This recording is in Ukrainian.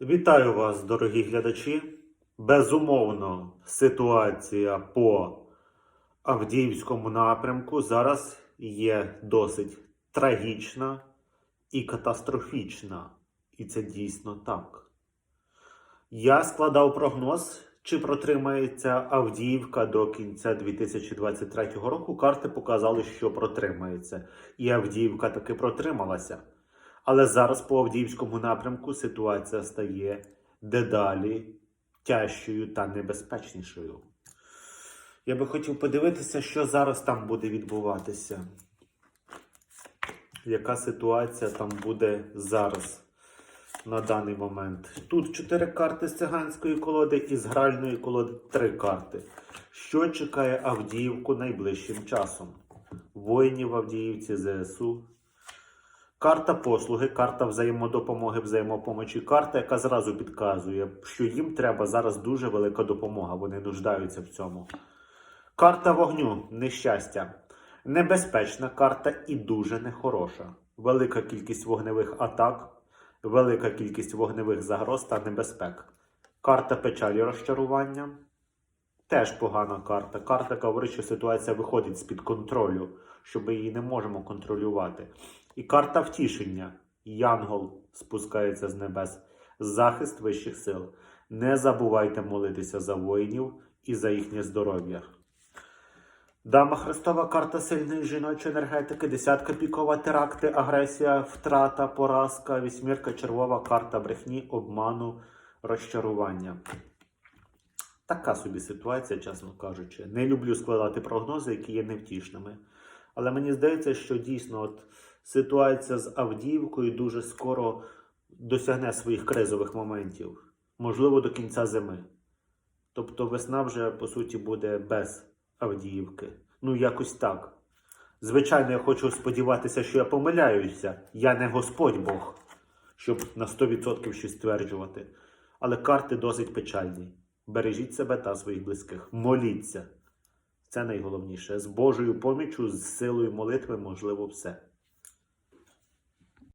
Вітаю вас, дорогі глядачі. Безумовно, ситуація по Авдіївському напрямку зараз є досить трагічна і катастрофічна. І це дійсно так. Я складав прогноз, чи протримається Авдіївка до кінця 2023 року. Карти показали, що протримається. І Авдіївка таки протрималася. Але зараз по Авдіївському напрямку ситуація стає дедалі тяжчою та небезпечнішою. Я би хотів подивитися, що зараз там буде відбуватися. Яка ситуація там буде зараз на даний момент? Тут чотири карти з циганської колоди і з гральної колоди три карти. Що чекає Авдіївку найближчим часом? Воїнів Авдіївці ЗСУ. Карта послуги, карта взаємодопомоги, взаємопомочі, карта, яка зразу підказує, що їм треба зараз дуже велика допомога. Вони нуждаються в цьому. Карта вогню нещастя. Небезпечна карта і дуже нехороша. Велика кількість вогневих атак, велика кількість вогневих загроз та небезпек. Карта печалі розчарування. Теж погана карта. Карта говорить, що ситуація виходить з-під контролю, що ми її не можемо контролювати. І карта втішення. Янгол спускається з небес. Захист вищих сил. Не забувайте молитися за воїнів і за їхнє здоров'я. Дама Христова карта сильної жіночої енергетики, десятка пікова теракти, агресія, втрата, поразка, вісьмірка червова карта брехні, обману, розчарування. Така собі ситуація, чесно кажучи. Не люблю складати прогнози, які є невтішними. Але мені здається, що дійсно от ситуація з Авдіївкою дуже скоро досягне своїх кризових моментів, можливо, до кінця зими. Тобто весна вже, по суті, буде без Авдіївки. Ну, якось так. Звичайно, я хочу сподіватися, що я помиляюся. Я не Господь Бог, щоб на 100% щось стверджувати. Але карти досить печальні. Бережіть себе та своїх близьких. Моліться. Це найголовніше. З Божою поміччю, з силою молитви можливо все.